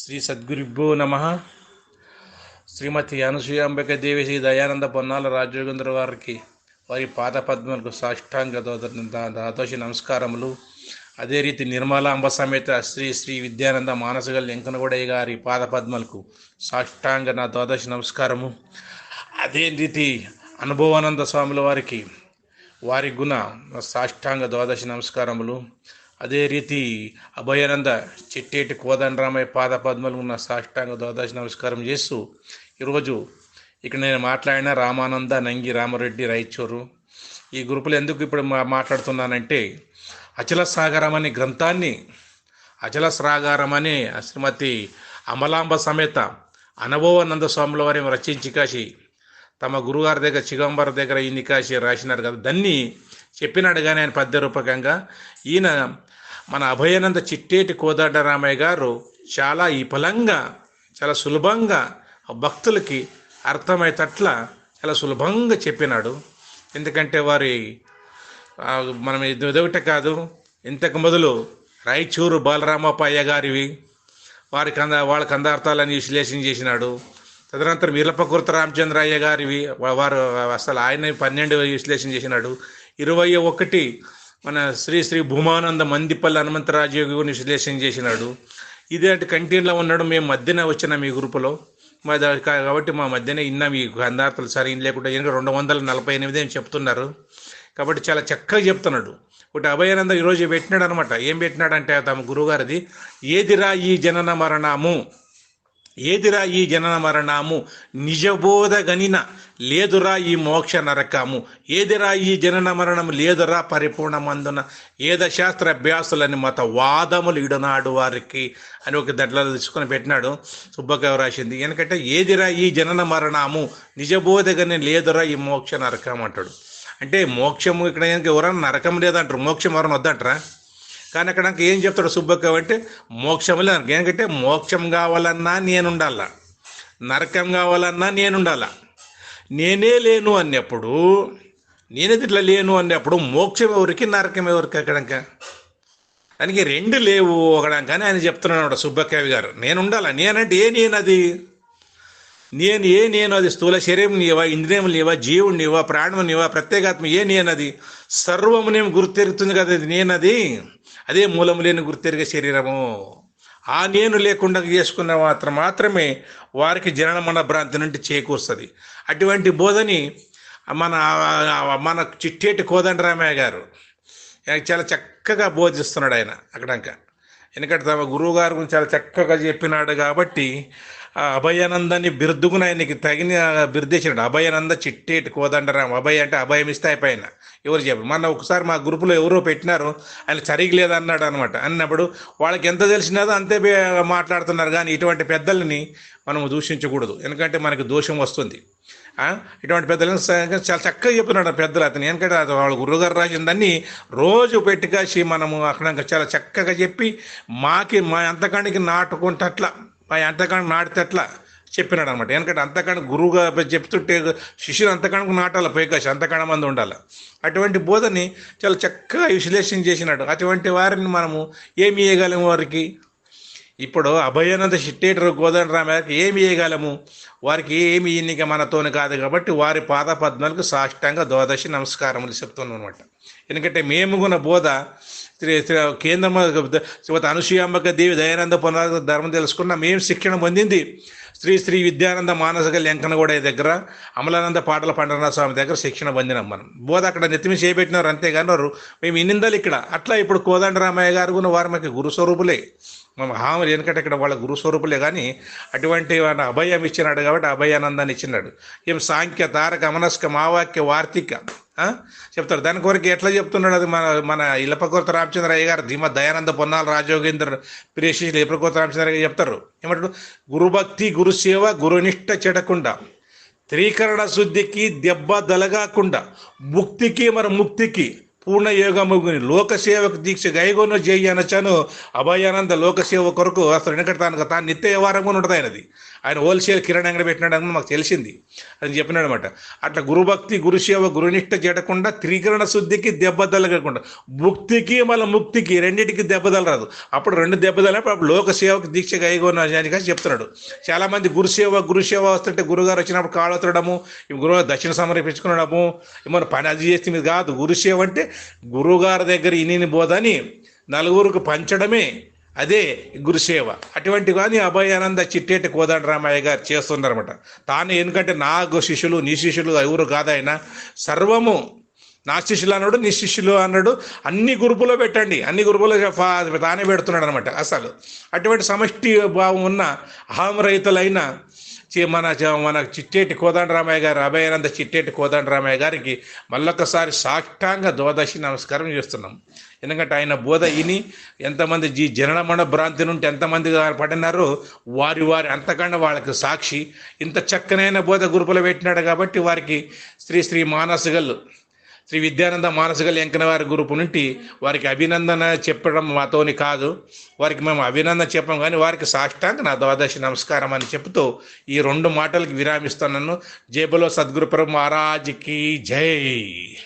శ్రీ సద్గురుభ్యో నమ శ్రీమతి అనసూయాంబిక దేవి శ్రీ దయానంద పొన్నాల రాజయోగేంద్ర వారికి వారి పాద పద్మలకు సాష్టాంగ దో- దాదోషి నమస్కారములు అదే రీతి నిర్మలాంబ సమేత శ్రీ శ్రీ విద్యానంద మానసగల్ వెంకనగూడయ్య గారి పాద పద్మలకు సాష్టాంగ నా ద్వాదశి నమస్కారము అదే రీతి అనుభవానంద స్వాముల వారికి వారి గుణ సాష్టాంగ ద్వాదశి నమస్కారములు అదే రీతి అభయానంద చిట్టేటి కోదండరామయ్య పాద పద్మలు ఉన్న సాష్టాంగ ద్వాదశి నమస్కారం చేస్తూ ఈరోజు ఇక్కడ నేను మాట్లాడిన రామానంద నంగి రామరెడ్డి రాయచూరు ఈ గ్రూపులు ఎందుకు ఇప్పుడు మా మాట్లాడుతున్నానంటే అచల సాగరం అనే గ్రంథాన్ని అచల సాగరం అనే శ్రీమతి అమలాంబ సమేత అనుభవానంద స్వాముల వారి రచించి కాసి తమ గురుగారి దగ్గర చిగంబర్ దగ్గర ఇన్ని కాసి రాసినారు కదా. దాన్ని చెప్పినాడు కానీ ఆయన పద్య రూపకంగా. ఈయన మన అభయానంద చిట్టేటి కోదండరామయ్య గారు చాలా విఫలంగా చాలా సులభంగా భక్తులకి అర్థమయ్యేటట్ల చాలా సులభంగా చెప్పినాడు. ఎందుకంటే వారి మనం ఇదొకటే కాదు. ఇంతకు మొదలు రాయచూరు బాలరామప్పయ్య గారివి వారికి అంద వాళ్ళ కందార్థాలని విశ్లేషణ చేసినాడు. తదనంతరం వీరపకుర్త రామచంద్రయ్య గారివి వారు అసలు ఆయన పన్నెండు విశ్లేషణ చేసినాడు. ఇరవై ఒకటి మన శ్రీ శ్రీ భూమానంద మందిపల్లి హనుమంతరాజు విశ్లేషణ చేసినాడు. ఇదే కంటిన్యూలో ఉన్నాడు. మేము మధ్యన వచ్చిన మీ గ్రూపులో. మా కాబట్టి మా మధ్యనే ఇన్న మీ సరే సరైన లేకుండా ఇంకా రెండు వందల నలభై ఎనిమిది అని చెప్తున్నారు. కాబట్టి చాలా చక్కగా చెప్తున్నాడు. ఒకటి అభయానంద ఈరోజు పెట్టినాడు అనమాట ఏం పెట్టినాడంటే తమ గురువుగారిది ఏదిరా ఈ జనన మరణము? ఏదిరా ఈ జనన మరణము? నిజబోధ గనిన. లేదురా ఈ మోక్ష నరకము. ఏదిరా ఈ జనన మరణము? లేదురా పరిపూర్ణమందున. ఏద శాస్త్ర అభ్యాసులని మత వాదములు ఇడనాడు వారికి అని ఒక దాంట్లో తీసుకొని పెట్టినాడు సుబ్బకవి రాసింది. ఎందుకంటే ఏదిరా ఈ జనన మరణము? నిజబోధ గని లేదురా ఈ మోక్ష నరకం అంటాడు. అంటే మోక్షము ఇక్కడ ఎవరన్నా నరకం లేదంటారు? మోక్షం మరణం వద్దంటారా? కానీ అక్కడ నాకు ఏం చెప్తాడు సుబ్బక్క అంటే మోక్షం లేదు ఎందుకంటే మోక్షం కావాలన్నా నేనుండాల? నరకం కావాలన్నా నేనుండాల? నేనే లేను అన్నప్పుడు నేనేది ఇట్లా లేను అన్నప్పుడు మోక్షం ఎవరికి నరకం ఎవరికి అక్కడంక? దానికి రెండు లేవు ఒకడం కానీ ఆయన చెప్తున్నాడు సుబ్బక్కవి గారు. నేను ఉండాలా నేనంటే ఏ నేను అది నేను ఏ నేను అది స్థూల శరీరం నీవా ఇంద్రియం నీవా జీవుడు నీవా ప్రాణం నీవా ప్రత్యేగాత్మ ఏ నేనది? సర్వము నేను గుర్తెరుగుతుంది కదా అది నేనది? అదే మూలము లేని గుర్తెరిగే శరీరము. ఆ నేను లేకుండా చేసుకున్న మాత్రం మాత్రమే వారికి జననమన భ్రాంతి నుండి చేకూరుస్తుంది. అటువంటి బోధని మన మన చిట్టేటి కోదండరామయ్య గారు చాలా చక్కగా బోధిస్తున్నాడు ఆయన అక్కడంక. ఎందుకంటే తమ గురువు గారు చాలా చక్కగా చెప్పినాడు కాబట్టి ఆ అభయానందాన్ని బిరుదుగున ఆయనకి తగిన బిరుదేసినాడు అభయానంద చిట్టేటి కోదండరాం. అభయ అంటే అభయం ఇస్తే అయిపోయిన. ఎవరు చెప్పారు. మొన్న ఒకసారి మా గ్రూపులో ఎవరో పెట్టినారు. ఆయన సరిగ్గా లేదన్నాడు అనమాట అన్నప్పుడు వాళ్ళకి ఎంత తెలిసినదో అంతే మాట్లాడుతున్నారు. కానీ ఇటువంటి పెద్దల్ని మనం దూషించకూడదు. ఎందుకంటే మనకి దోషం వస్తుంది. ఇటువంటి పెద్దలను చాలా చక్కగా చెప్తున్నాడు పెద్దలు అతను. ఎందుకంటే అది వాళ్ళ గురువుగారు రాసిందని రోజు పెట్టుకాసి మనము అక్కడ చాలా చక్కగా చెప్పి మాకి మా అంతకానికి నాటుకుంటట్లా మా అంతకానికి నాటితట్లా చెప్పినాడు అనమాట ఎందుకంటే అంతకాడ గురువుగా చెప్తుంటే శిష్యులు అంతకానికి నాటాలి పైకాశ అంతకాడ మంది ఉండాలి. అటువంటి బోధని చాలా చక్కగా విశ్లేషణ చేసినాడు. అటువంటి వారిని మనము ఏమి ఇవ్వగలము వారికి? ఇప్పుడు అభయానంద చిట్టేటరు రామారికి ఏమి ఇవ్వగలము వారికి ఏమి ఎన్నిక మనతోని కాదు కాబట్టి వారి పాద పద్మాలకు సాష్టాంగ ద్వాదశి నమస్కారములు చెప్తున్నాం అనమాట ఎందుకంటే మేము గుణ బోధ శ్రీ శ్రీ కేంద్రమ శ్రీమతి అనసూయాంబక దేవి దయానంద పునరాగ ధర్మం తెలుసుకున్న మేము శిక్షణ పొందింది. శ్రీ శ్రీ విద్యానంద మానసక లెంకనగూడ దగ్గర అమలానంద పాటల పండరనాథ స్వామి దగ్గర శిక్షణ పొందినాం మనం. బోధ అక్కడ నెత్తిమి చేపెట్టినారు అంతేగాని వారు మేము ఇన్నిందలు ఇక్కడ. అట్లా ఇప్పుడు కోదండరామయ్య గారు కూడా వారు మాకు గురు స్వరూపులే. మనం హామీ ఎందుకంటే ఇక్కడ వాళ్ళ గురు స్వరూపులే కానీ అటువంటి వాళ్ళ అభయం ఇచ్చినాడు కాబట్టి అభయానందాన్ని ఇచ్చినాడు. ఏం సాంఖ్య తారక మనస్క మావాక్య వార్తిక చెప్తారు. దాని కొరకు ఎట్లా చెప్తున్నాడు అది మన మన ఇలపకొత్త రామచంద్రయ్య గారు? ధీమ దయానంద పొన్నాల రాజయోగేంద్ర ప్రియశిష్యులు ఇలపకొత్త రామచంద్రయ్య చెప్తారు. ఏమంటాడు గురుభక్తి గురుసేవ గురునిష్ట చెడకుండా త్రీకరణ శుద్ధికి దెబ్బ దలగాకుండా ముక్తికి మరి ముక్తికి పూర్ణ యోగముగుని లోకసేవకు దీక్ష గైగొను జై అనచను అభయానంద లోకసేవ కొరకు అసలు వెనకడతాను తాను తాను నిత్య వ్యవహారంగా ఉంటుంది ఆయనది ఆయన హోల్సేల్ కిరాణా అంగడి పెట్టినాడని మాకు తెలిసింది. అని చెప్పినాడు అనమాట అట్లా గురుభక్తి గురుసేవ గురునిష్ట చేయకుండా త్రికరణ శుద్ధికి దెబ్బ తగలకుండా ముక్తికి మళ్ళీ ముక్తికి రెండింటికి దెబ్బ తగలరాదు. అప్పుడు రెండు దెబ్బ తగిలినప్పుడు అప్పుడు లోకసేవకు దీక్ష గైగొను అని చెప్తున్నాడు. చాలామంది గురుసేవ గురుసేవ వస్తుంటే గురుగారు వచ్చినప్పుడు కాళ్ళొత్తడము ఈ గురువు దక్షిణ సమర్పించుకునడము ఏమన్నా పని అది చేస్తే మీద కాదు. గురుసేవ అంటే గురువుగారి దగ్గర ఇనిని బోధని నలుగురికి పంచడమే అదే గురుసేవ. అటువంటి కానీ అభయానంద చిట్టేటి కోదండ రామయ్య గారు చేస్తున్నారన్నమాట. తాను ఎందుకంటే నా శిష్యులు నీ శిష్యులు ఎవరు కాదైనా సర్వము నా శిష్యులు అన్నాడు నీ శిష్యులు అన్నాడు అన్ని గ్రూపులో పెట్టండి. అన్ని గ్రూపులో తానే పెడుతున్నాడు అనమాట అసలు. అటువంటి సమష్టి భావం ఉన్న అహం రైతులైన మన మన చిట్టేటి కోదండరామయ్య గారు అభయానంద చిట్టేటి కోదండరామయ్య గారికి మళ్ళొకసారి సాష్టాంగ ద్వాదశి నమస్కారం చేస్తున్నాం. ఎందుకంటే ఆయన బోధ ఇని ఎంతమంది జీ జననమణ భ్రాంతి నుండి ఎంతమంది పడినారో వారి వారి అంతకన్నా వాళ్ళకి సాక్షి. ఇంత చక్కనైన బోధ గురుపులు పెట్టినాడు కాబట్టి వారికి శ్రీ శ్రీ మానసగల్ శ్రీ విద్యానంద మానసిక లెంకన వారి గ్రూప్ నుండి వారికి అభినందన చెప్పడం మాతోని కాదు. వారికి మేము అభినందన చెప్పాం కానీ వారికి సాష్టాంగ నా ద్వాదశి నమస్కారం అని చెబుతూ ఈ రెండు మాటలకి విరామిస్తున్నాను జేబులో సద్గురు ప్రభు మహారాజ్కి జై.